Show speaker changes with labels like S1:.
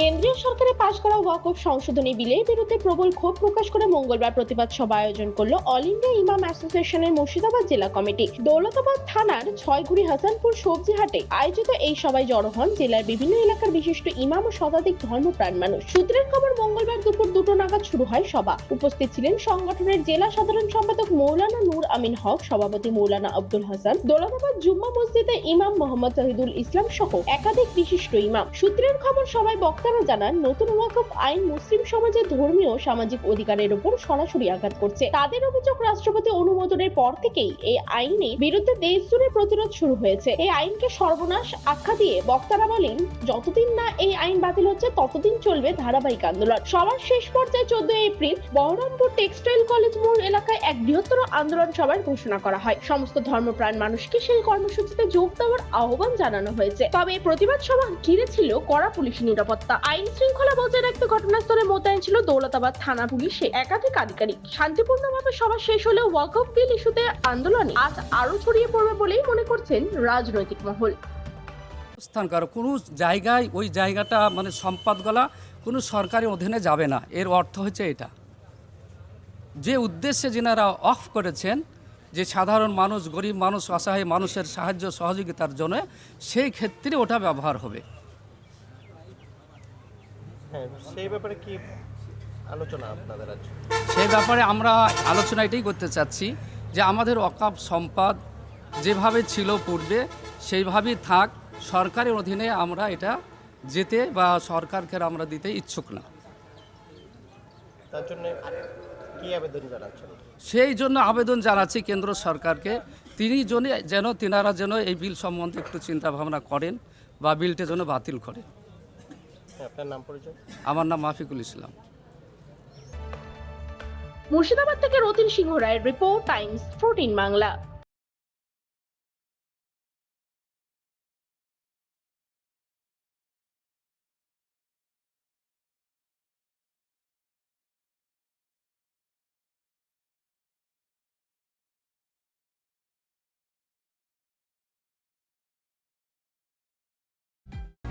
S1: কেন্দ্রীয় সরকারের পাশ করা ওয়াকফ সংশোধনী বিলের বিরুদ্ধে প্রবল ক্ষোভ প্রকাশ করে মঙ্গলবার প্রতিবাদ সভা আয়োজন করল অল ইন্ডিয়া ইমাম অ্যাসোসিয়েশনের মুর্শিদাবাদ জেলা কমিটি। দৌলতাবাদ থানার ছয়গুড়ি হাসানপুর সবজি হাটে আয়োজিত এই সভায় জড়ো হন জেলার বিভিন্ন এলাকার বিশিষ্ট ইমাম ও শতাধিক ধর্মপ্রাণ মানুষ। সূত্রের খবর, মঙ্গলবার দুপুর দুটো নাগাদ শুরু হয় সভা। উপস্থিত ছিলেন সংগঠনের জেলা সাধারণ সম্পাদক মৌলানা নূর আমিন হক, সভাপতি মৌলানা আব্দুল হাসান, দৌলতাবাদ জুম্মা মসজিদে ইমাম মোহাম্মদ শহীদুল ইসলাম সহ একাধিক বিশিষ্ট ইমাম। সূত্রের খবর সবাই বক্তারা জানান, নতুন ওয়াকফ আইন মুসলিম সমাজের ধর্মীয় সামাজিক অধিকারের উপর সরাসরি আঘাত করছে। তাদের অভিযোগ রাষ্ট্রপতি অনুমোদনের পর থেকেই এই আইনের বিরুদ্ধে দেশ জুড়ে প্রতিরোধ শুরু হয়েছে। এই আইনকে সর্বনাশ আখ্যা দিয়ে বক্তারা বলেন, যতদিন না এই আইন বাতিল হচ্ছে, ততদিন চলবে ধারাবাহিক আন্দোলন। সবার শেষ পর্যায়ে চোদ্দ এপ্রিল বহরমপুর টেক্সটাইল কলেজ মোড় এলাকায় এক বৃহত্তর আন্দোলন সভার ঘোষণা করা হয়। সমস্ত ধর্মপ্রাণ মানুষকে সেই কর্মসূচিতে যোগ দেওয়ার আহ্বান জানানো হয়েছে। তবে প্রতিবাদ সভা ঘিরে ছিল কড়া পুলিশ নিরাপত্তা। আইন শৃঙ্খলা বজায় রাখতে ঘটনাস্থলে মোতায়েন ছিল দৌলতাবাদ থানা পুলিশে। একাধিক আধিকারিক। শান্তিপূর্ণভাবে সভা শেষ হলেও ওয়াকফ বিল ইস্যুতে আন্দোলনে আজ আরও ছড়িয়ে পড়বে বলেই মনে করছেন রাজনৈতিক মহল।
S2: স্থান করো। কোনো জায়গায় ওই জায়গাটা মানে সম্পাদগলা কোনো সরকারি অধীনে যাবে না। এর অর্থ হচ্ছে এটা। যে উদ্দেশ্যে যেনারা অফ করেছেন, যে সাধারণ মানুষ, গরিব মানুষ, অসহায় মানুষের সাহায্য সহযোগিতার জন্য, সেই ক্ষেত্রে ওটা ব্যবহার হবে।
S3: হ্যাঁ সেই ব্যাপারে কি আলোচনা আপনাদের আছে?
S2: সেই ব্যাপারে আমরা আলোচনা এটাই করতে চাচ্ছি যে আমাদের অকাপ সম্পদ যেভাবে ছিল পূর্বে সেইভাবেই থাক সরকারের অধীনে আমরা এটা যেতে বা সরকারকে আমরা দিতে ইচ্ছুক না।
S3: তার জন্য কি আবেদন জানাচ্ছেন?
S2: সেই জন্য আবেদন জানাচ্ছি কেন্দ্র সরকারকে। তিনি যেন তিনারা যেন এই বিল সম্বন্ধে একটু চিন্তা ভাবনা করেন বা বিলটা যেন বাতিল করেন।
S3: আপনার নাম পরিচয়?
S2: আমার নাম মাফিকুল ইসলাম।
S1: মুর্শিদাবাদ থেকে রতিন সিংহ রায়ের রিপোর্ট টাইমস ফোরটিন বাংলা।